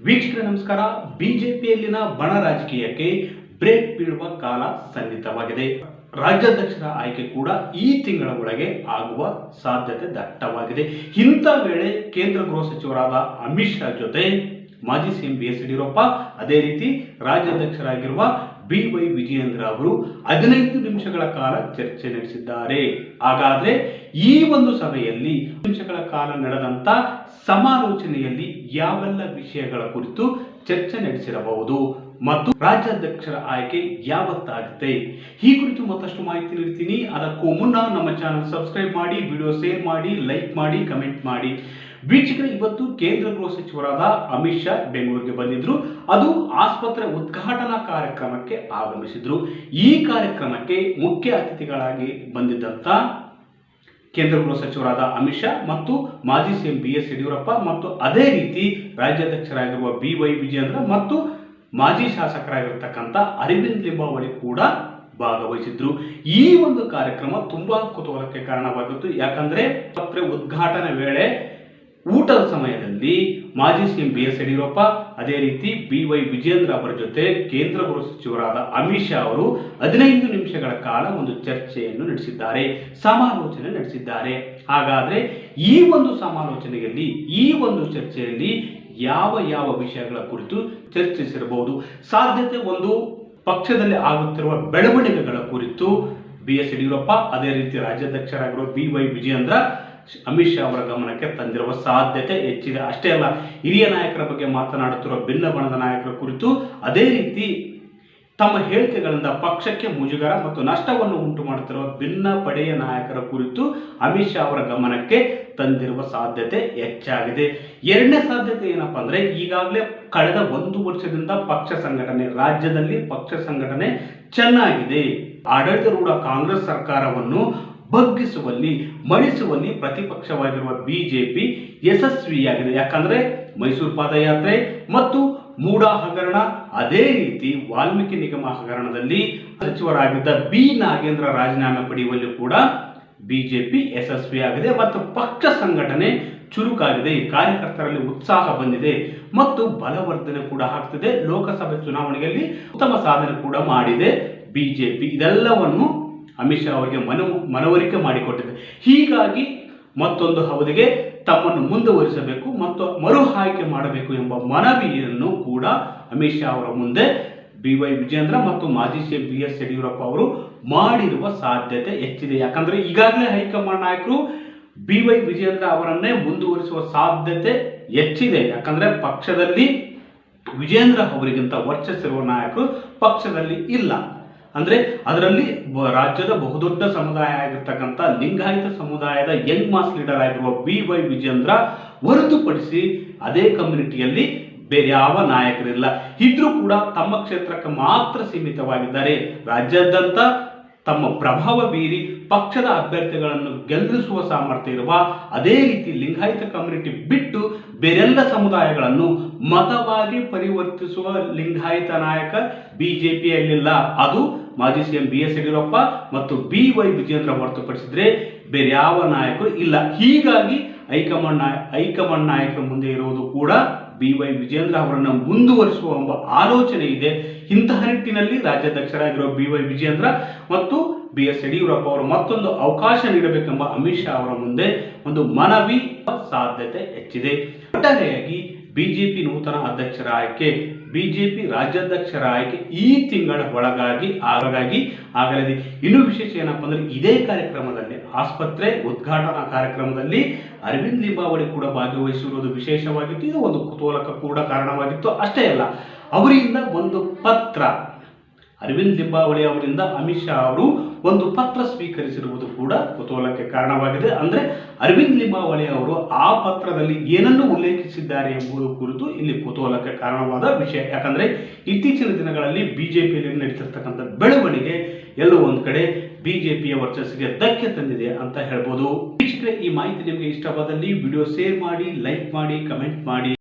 ವೀಕ್ಷಕರೇ, ನಮಸ್ಕಾರ. ಬಿಜೆಪಿಯಲ್ಲಿನ ಬಣ ರಾಜಕೀಯಕ್ಕೆ ಬ್ರೇಕ್ ಬೀಳುವ ಕಾಲ ಸನ್ನಿಹಿತವಾಗಿದೆ. ರಾಜ್ಯಾಧ್ಯಕ್ಷರ ಆಯ್ಕೆ ಕೂಡ ಈ ತಿಂಗಳ ಒಳಗೆ ಆಗುವ ಸಾಧ್ಯತೆ ದಟ್ಟವಾಗಿದೆ. ಇಂಥ ವೇಳೆ ಕೇಂದ್ರ ಗೃಹ ಸಚಿವರಾದ ಅಮಿತ್ ಶಾ ಜೊತೆ ಮಾಜಿ ಸಿಎಂ ಬಿ ಎಸ್ ಯಡಿಯೂರಪ್ಪ ಅದೇ ರೀತಿ ರಾಜ್ಯಾಧ್ಯಕ್ಷರಾಗಿರುವ ಬಿ ವೈ ವಿಜಯೇಂದ್ರ ಅವರು ಹದಿನೈದು ನಿಮಿಷಗಳ ಕಾಲ ಚರ್ಚೆ ನಡೆಸಿದ್ದಾರೆ. ಹಾಗಾದ್ರೆ ಈ ಒಂದು ಸಭೆಯಲ್ಲಿ ನಿಮಿಷಗಳ ಕಾಲ ನಡೆದಂತ ಸಮಾಲೋಚನೆಯಲ್ಲಿ ಯಾವೆಲ್ಲ ವಿಷಯಗಳ ಕುರಿತು ಚರ್ಚೆ ನಡೆಸಿರಬಹುದು ಮತ್ತು ರಾಜ್ಯಾಧ್ಯಕ್ಷರ ಆಯ್ಕೆ ಯಾವತ್ತಾಗುತ್ತೆ? ಈ ಕುರಿತು ಮತ್ತಷ್ಟು ಮಾಹಿತಿ ನೀಡ್ತೀನಿ. ಅದಕ್ಕೂ ಮುನ್ನ ನಮ್ಮ ಚಾನಲ್ ಸಬ್ಸ್ಕ್ರೈಬ್ ಮಾಡಿ, ವಿಡಿಯೋ ಶೇರ್ ಮಾಡಿ, ಲೈಕ್ ಮಾಡಿ, ಕಮೆಂಟ್ ಮಾಡಿ. ವೀಕ್ಷಕರು, ಇವತ್ತು ಕೇಂದ್ರ ಗೃಹ ಸಚಿವರಾದ ಅಮಿತ್ ಶಾ ಬೆಂಗಳೂರಿಗೆ ಬಂದಿದ್ರು. ಅದು ಆಸ್ಪತ್ರೆ ಉದ್ಘಾಟನಾ ಕಾರ್ಯಕ್ರಮಕ್ಕೆ ಆಗಮಿಸಿದ್ರು. ಈ ಕಾರ್ಯಕ್ರಮಕ್ಕೆ ಮುಖ್ಯ ಅತಿಥಿಗಳಾಗಿ ಬಂದಿದ್ದಂತ ಕೇಂದ್ರ ಗೃಹ ಸಚಿವರಾದ ಅಮಿತ್ ಶಾ ಮತ್ತು ಮಾಜಿ ಸಿಎಂ ಬಿ ಎಸ್ ಯಡಿಯೂರಪ್ಪ ಮತ್ತು ಅದೇ ರೀತಿ ರಾಜ್ಯಾಧ್ಯಕ್ಷರಾಗಿರುವ ಬಿ ವೈ ವಿಜಯೇಂದ್ರ ಮತ್ತು ಮಾಜಿ ಶಾಸಕರಾಗಿರ್ತಕ್ಕಂಥ ಅರವಿಂದ್ ಲಿಂಬಾವಳಿ ಕೂಡ ಭಾಗವಹಿಸಿದ್ರು. ಈ ಒಂದು ಕಾರ್ಯಕ್ರಮ ತುಂಬಾ ಕುತೂಹಲಕ್ಕೆ ಕಾರಣವಾಗಿತ್ತು. ಯಾಕಂದ್ರೆ ಆಸ್ಪತ್ರೆ ಉದ್ಘಾಟನೆ ವೇಳೆ ಊಟದ ಸಮಯದಲ್ಲಿ ಮಾಜಿ ಸಿಎಂ ಬಿ ಎಸ್ ಯಡಿಯೂರಪ್ಪ, ಅದೇ ರೀತಿ ಬಿ ವೈ ವಿಜೇಂದ್ರ ಅವರ ಜೊತೆ ಕೇಂದ್ರ ಗೃಹ ಸಚಿವರಾದ ಅಮಿತ್ ಶಾ ಅವರು ಹದಿನೈದು ನಿಮಿಷಗಳ ಕಾಲ ಒಂದು ಚರ್ಚೆಯನ್ನು ನಡೆಸಿದ್ದಾರೆ, ಸಮಾಲೋಚನೆ ನಡೆಸಿದ್ದಾರೆ. ಹಾಗಾದ್ರೆ ಈ ಒಂದು ಸಮಾಲೋಚನೆಯಲ್ಲಿ, ಈ ಒಂದು ಚರ್ಚೆಯಲ್ಲಿ ಯಾವ ಯಾವ ವಿಷಯಗಳ ಕುರಿತು ಚರ್ಚಿಸಿರಬಹುದು? ಸಾಧ್ಯತೆ ಒಂದು, ಪಕ್ಷದಲ್ಲಿ ಆಗುತ್ತಿರುವ ಬೆಳವಣಿಗೆಗಳ ಕುರಿತು ಬಿ ಎಸ್ ಯಡಿಯೂರಪ್ಪ, ಅದೇ ರೀತಿ ರಾಜ್ಯಾಧ್ಯಕ್ಷರಾಗಿರುವ ಬಿ ವೈ ವಿಜಯೇಂದ್ರ ಅಮಿತ್ ಶಾ ಅವರ ಗಮನಕ್ಕೆ ತಂದಿರುವ ಸಾಧ್ಯತೆ ಹೆಚ್ಚಿದೆ. ಅಷ್ಟೇ ಅಲ್ಲ, ಹಿರಿಯ ನಾಯಕರ ಬಗ್ಗೆ ಮಾತನಾಡುತ್ತಿರುವ ಭಿನ್ನ ಬಣದ ನಾಯಕರ ಕುರಿತು ಅದೇ ರೀತಿ ತಮ್ಮ ಹೇಳಿಕೆಗಳಿಂದ ಪಕ್ಷಕ್ಕೆ ಮುಜುಗರ ಮತ್ತು ನಷ್ಟವನ್ನು ಉಂಟು ಮಾಡುತ್ತಿರುವ ಭಿನ್ನ ಪಡೆಯ ನಾಯಕರ ಕುರಿತು ಅಮಿತ್ ಶಾ ಅವರ ಗಮನಕ್ಕೆ ತಂದಿರುವ ಸಾಧ್ಯತೆ ಹೆಚ್ಚಾಗಿದೆ. ಎರಡನೇ ಸಾಧ್ಯತೆ ಏನಪ್ಪಾ ಅಂದ್ರೆ, ಈಗಾಗಲೇ ಕಳೆದ ಒಂದು ವರ್ಷದಿಂದ ಪಕ್ಷ ಸಂಘಟನೆ, ರಾಜ್ಯದಲ್ಲಿ ಪಕ್ಷ ಸಂಘಟನೆ ಚೆನ್ನಾಗಿದೆ. ಆಡಳಿತರೂಢ ಕಾಂಗ್ರೆಸ್ ಸರ್ಕಾರವನ್ನು ಬಗ್ಗಿಸುವಲ್ಲಿ, ಮಣಿಸುವಲ್ಲಿ ಪ್ರತಿಪಕ್ಷವಾಗಿರುವ ಬಿಜೆಪಿ ಯಶಸ್ವಿಯಾಗಿದೆ. ಯಾಕಂದ್ರೆ ಮೈಸೂರು ಪಾದಯಾತ್ರೆ ಮತ್ತು ಮೂಡಾ ಹಗರಣ, ಅದೇ ರೀತಿ ವಾಲ್ಮೀಕಿ ನಿಗಮ ಹಗರಣದಲ್ಲಿ ಸಚಿವರಾಗಿದ್ದ ಬಿ ನಾಗೇಂದ್ರ ರಾಜೀನಾಮೆ ಪಡೆಯುವಲ್ಲಿ ಕೂಡ ಬಿಜೆಪಿ ಯಶಸ್ವಿಯಾಗಿದೆ ಮತ್ತು ಪಕ್ಷ ಸಂಘಟನೆ ಚುರುಕಾಗಿದೆ. ಕಾರ್ಯಕರ್ತರಲ್ಲಿ ಉತ್ಸಾಹ ಬಂದಿದೆ ಮತ್ತು ಬಲವರ್ಧನೆ ಕೂಡ ಆಗ್ತಿದೆ. ಲೋಕಸಭೆ ಚುನಾವಣೆಯಲ್ಲಿ ಉತ್ತಮ ಸಾಧನೆ ಕೂಡ ಮಾಡಿದೆ ಬಿಜೆಪಿ ಇದೆಲ್ಲವನ್ನು ಅಮಿತ್ ಶಾ ಅವರಿಗೆ ಮನ ಮನವರಿಕೆ ಮಾಡಿಕೊಟ್ಟಿದೆ. ಹೀಗಾಗಿ ಮತ್ತೊಂದು ಅವಧಿಗೆ ತಮ್ಮನ್ನು ಮುಂದುವರಿಸಬೇಕು ಮತ್ತು ಮರು ಆಯ್ಕೆ ಮಾಡಬೇಕು ಎಂಬ ಮನವಿಯನ್ನು ಕೂಡ ಅಮಿತ್ ಶಾ ಅವರ ಮುಂದೆ ಬಿ ವೈ ವಿಜೇಂದ್ರ ಮತ್ತು ಮಾಜಿ ಸಿಎಂ ಬಿ ಎಸ್ ಯಡಿಯೂರಪ್ಪ ಅವರು ಮಾಡಿರುವ ಸಾಧ್ಯತೆ ಹೆಚ್ಚಿದೆ. ಯಾಕಂದ್ರೆ ಈಗಾಗಲೇ ಹೈಕಮಾಂಡ್ ನಾಯಕರು ಬಿ ವೈ ವಿಜೇಂದ್ರ ಅವರನ್ನೇ ಮುಂದುವರಿಸುವ ಸಾಧ್ಯತೆ ಹೆಚ್ಚಿದೆ. ಯಾಕಂದ್ರೆ ಪಕ್ಷದಲ್ಲಿ ವಿಜೇಂದ್ರ ಅವರಿಗಿಂತ ವರ್ಚಸ್ಸಿರುವ ನಾಯಕರು ಪಕ್ಷದಲ್ಲಿ ಇಲ್ಲ. ಅಂದ್ರೆ ಅದರಲ್ಲಿ ರಾಜ್ಯದ ಬಹುದೊಡ್ಡ ಸಮುದಾಯ ಆಗಿರ್ತಕ್ಕಂಥ ಲಿಂಗಾಯತ ಸಮುದಾಯದ ಯಂಗ್ ಮಾಸ್ ಲೀಡರ್ ಆಗಿರುವ ಬಿ ವೈ ವಿಜೇಂದ್ರ ಹೊರತುಪಡಿಸಿ ಅದೇ ಕಮ್ಯುನಿಟಿಯಲ್ಲಿ ಬೇರೆ ಯಾವ ನಾಯಕರಿಲ್ಲ. ಇದ್ರೂ ಕೂಡ ತಮ್ಮ ಕ್ಷೇತ್ರಕ್ಕೆ ಮಾತ್ರ ಸೀಮಿತವಾಗಿದ್ದಾರೆ. ರಾಜ್ಯಾದ್ಯಂತ ತಮ್ಮ ಪ್ರಭಾವ ಬೀರಿ ಪಕ್ಷದ ಅಭ್ಯರ್ಥಿಗಳನ್ನು ಗೆಲ್ಲಿಸುವ ಸಾಮರ್ಥ್ಯ ಇರುವ ಅದೇ ರೀತಿ ಲಿಂಗಾಯತ ಕಮ್ಯುನಿಟಿ ಬಿಟ್ಟು ಬೇರೆಲ್ಲ ಸಮುದಾಯಗಳನ್ನು ಮತವಾಗಿ ಪರಿವರ್ತಿಸುವ ಲಿಂಗಾಯತ ನಾಯಕ ಬಿಜೆಪಿಯಲ್ಲಿಲ್ಲ. ಅದು ಮಾಜಿ ಸಿಎಂ ಬಿ ಎಸ್ ಯಡಿಯೂರಪ್ಪ ಮತ್ತು ಬಿ ವೈ ವಿಜೇಂದ್ರ ಹೊರತುಪಡಿಸಿದ್ರೆ ಬೇರೆ ಯಾವ ನಾಯಕರು ಇಲ್ಲ. ಹೀಗಾಗಿ ಹೈಕಮಾಂಡ್ ನಾಯ, ಹೈಕಮಾಂಡ್ ನಾಯಕರ ಮುಂದೆ ಇರುವುದು ಕೂಡ ಬಿ ವೈ ವಿಜೇಂದ್ರ ಅವರನ್ನು ಮುಂದುವರಿಸುವ ಎಂಬ ಆಲೋಚನೆ ಇದೆ. ಇಂತಹ ನಿಟ್ಟಿನಲ್ಲಿ ರಾಜ್ಯಾಧ್ಯಕ್ಷರಾಗಿರುವ ಬಿ ವೈ ವಿಜೇಂದ್ರ ಮತ್ತು ಬಿ ಎಸ್ ಯಡಿಯೂರಪ್ಪ ಅವರು ಮತ್ತೊಂದು ಅವಕಾಶ ನೀಡಬೇಕೆಂಬ ಅಮಿತ್ ಶಾ ಅವರ ಮುಂದೆ ಒಂದು ಮನವಿ ಸಾಧ್ಯತೆ ಹೆಚ್ಚಿದೆ. ಒಟ್ಟಾರೆಯಾಗಿ ಬಿಜೆಪಿ ನೂತನ ಅಧ್ಯಕ್ಷರ ಆಯ್ಕೆ, ಬಿಜೆಪಿ ರಾಜ್ಯಾಧ್ಯಕ್ಷರ ಆಯ್ಕೆ ಈ ತಿಂಗಳ ಒಳಗಾಗಿ ಆಗಾಗಿ ಆಗಲಿದೆ. ಇನ್ನು ವಿಶೇಷ ಏನಪ್ಪ ಅಂದ್ರೆ ಇದೇ ಕಾರ್ಯಕ್ರಮದಲ್ಲಿ, ಆಸ್ಪತ್ರೆ ಉದ್ಘಾಟನಾ ಕಾರ್ಯಕ್ರಮದಲ್ಲಿ ಅರವಿಂದ್ ಲಿಂಬಾವಳಿ ಕೂಡ ಭಾಗವಹಿಸಿರುವುದು ವಿಶೇಷವಾಗಿತ್ತು. ಇದು ಒಂದು ಕುತೂಹಲಕ ಕೂಡ ಕಾರಣವಾಗಿತ್ತು. ಅಷ್ಟೇ ಅಲ್ಲ, ಅವರಿಂದ ಒಂದು ಪತ್ರ ಅರವಿಂದ್ ಲಿಂಬಾವಳಿ ಅವರಿಂದ ಅಮಿತ್ ಶಾ ಅವರು ಒಂದು ಪತ್ರ ಸ್ವೀಕರಿಸಿರುವುದು ಕೂಡ ಕುತೂಹಲಕ್ಕೆ ಕಾರಣವಾಗಿದೆ. ಅಂದ್ರೆ ಅರವಿಂದ್ ಲಿಂಬಾವಳಿ ಅವರು ಆ ಪತ್ರದಲ್ಲಿ ಏನನ್ನು ಉಲ್ಲೇಖಿಸಿದ್ದಾರೆ ಎಂಬುದು ಕುರಿತು ಇಲ್ಲಿ ಕುತೂಹಲಕ್ಕೆ ಕಾರಣವಾದ ವಿಷಯ. ಯಾಕಂದ್ರೆ ಇತ್ತೀಚಿನ ದಿನಗಳಲ್ಲಿ ಬಿಜೆಪಿಯಲ್ಲಿ ನಡೀತಿರ್ತಕ್ಕಂಥ ಬೆಳವಣಿಗೆ ಎಲ್ಲೋ ಒಂದು ಕಡೆ ಬಿಜೆಪಿಯ ವರ್ಚಸ್ಸಿಗೆ ಧಕ್ಕೆ ತಂದಿದೆ ಅಂತ ಹೇಳ್ಬೋದು. ಈ ಮಾಹಿತಿ ನಿಮಗೆ ಇಷ್ಟವಾದಲ್ಲಿ ವಿಡಿಯೋ ಶೇರ್ ಮಾಡಿ, ಲೈಕ್ ಮಾಡಿ, ಕಮೆಂಟ್ ಮಾಡಿ.